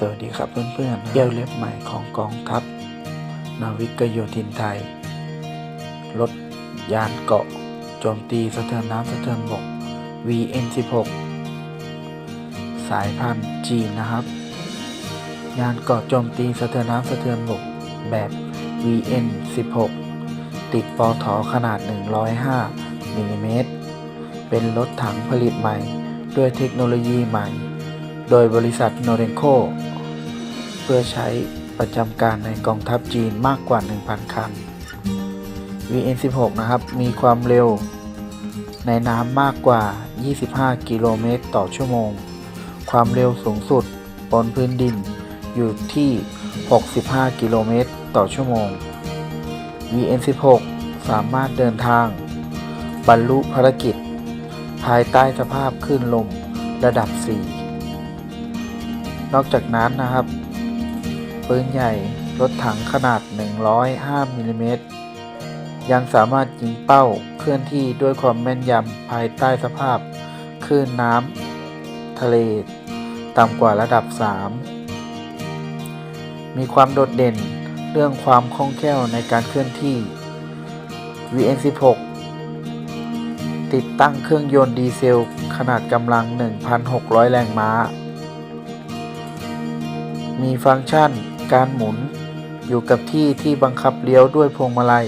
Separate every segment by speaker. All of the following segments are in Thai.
Speaker 1: สวัสดีครับเพื่อนๆเที่ยวเล็บใหม่ของกองทัพ นาวิกโยธินไทย รถยานเกาะ โจมตีสะเทือนน้ำสะเทือนบก VN16 สายพันธุ์จีนนะครับ ยานเกาะโจมตีสะเทือนน้ำสะเทือนบกแบบ VN16 ติดปอถอขนาด 105มิลลิเมตร เป็นรถถังผลิตใหม่ ด้วยเทคโนโลยีใหม่ โดยบริษัทโนเรนโคเพื่อใช้ประจำการในกองทัพจีนมากกว่า 1,000 คัน VN16 นะครับ มีความเร็วในน้ำมากกว่า 25 กิโลเมตรต่อชั่วโมง ความเร็วสูงสุดบนพื้นดินอยู่ที่ 65 กิโลเมตรต่อชั่วโมง VN16 สามารถเดินทาง บรรลุภารกิจ ภายใต้สภาพคลื่นลมระดับ 4 นอกจากนั้นนะครับปืนใหญ่รถถังขนาด 105มิลลิเมตรยังสามารถยิงเป้าเคลื่อนที่ด้วยความแม่นยำภายใต้สภาพคลื่นน้ำทะเล ต่ำกว่าระดับ 3 มีความโดดเด่นเรื่องความคล่องแคล่วในการเคลื่อนที่ VN16 ติดตั้งเครื่องยนต์ดีเซลขนาดกำลัง 1,600 แรงม้า มีฟังก์ชัน การหมุน อยู่กับที่ที่บังคับเลี้ยวด้วยพวงมาลัย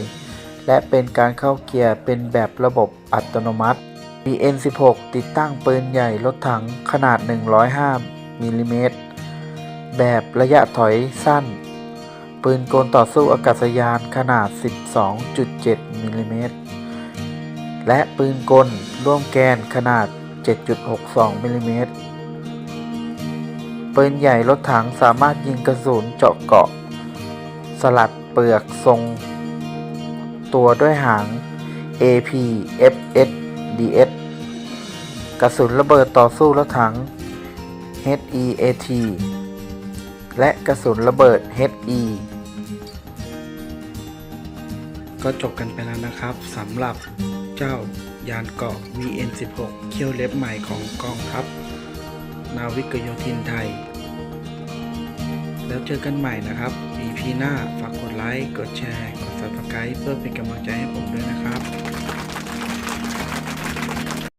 Speaker 1: และเป็นการเข้าเกียร์เป็นแบบระบบอัตโนมัติ BN16 ติดตั้งปืนใหญ่รถถังขนาด 105มิลลิเมตรแบบระยะถอยสั้น ปืนกลต่อสู้อากาศยานขนาด 12.7มิลลิเมตรและปืนกลร่วมแกนขนาด 7.62มิลลิเมตร ปืนใหญ่รถถังสามารถยิงกระสุนเจาะเกาะ สลัดเปลือกทรง ตัวด้วยหาง AP FS DS กระสุนระเบิดต่อสู้รถถัง HEAT และกระสุนระเบิด HE ก็จบกันไปแล้วนะครับสำหรับเจ้ายานเกาะ VN16 เขี้ยวเล็บใหม่ของกองทัพนาวิกโยธินไทย แล้วเจอกันใหม่นะครับ EP หน้าฝากกดไลค์ กดแชร์ กด Subscribe เพื่อเป็นกำลังใจให้ผมด้วยนะครับ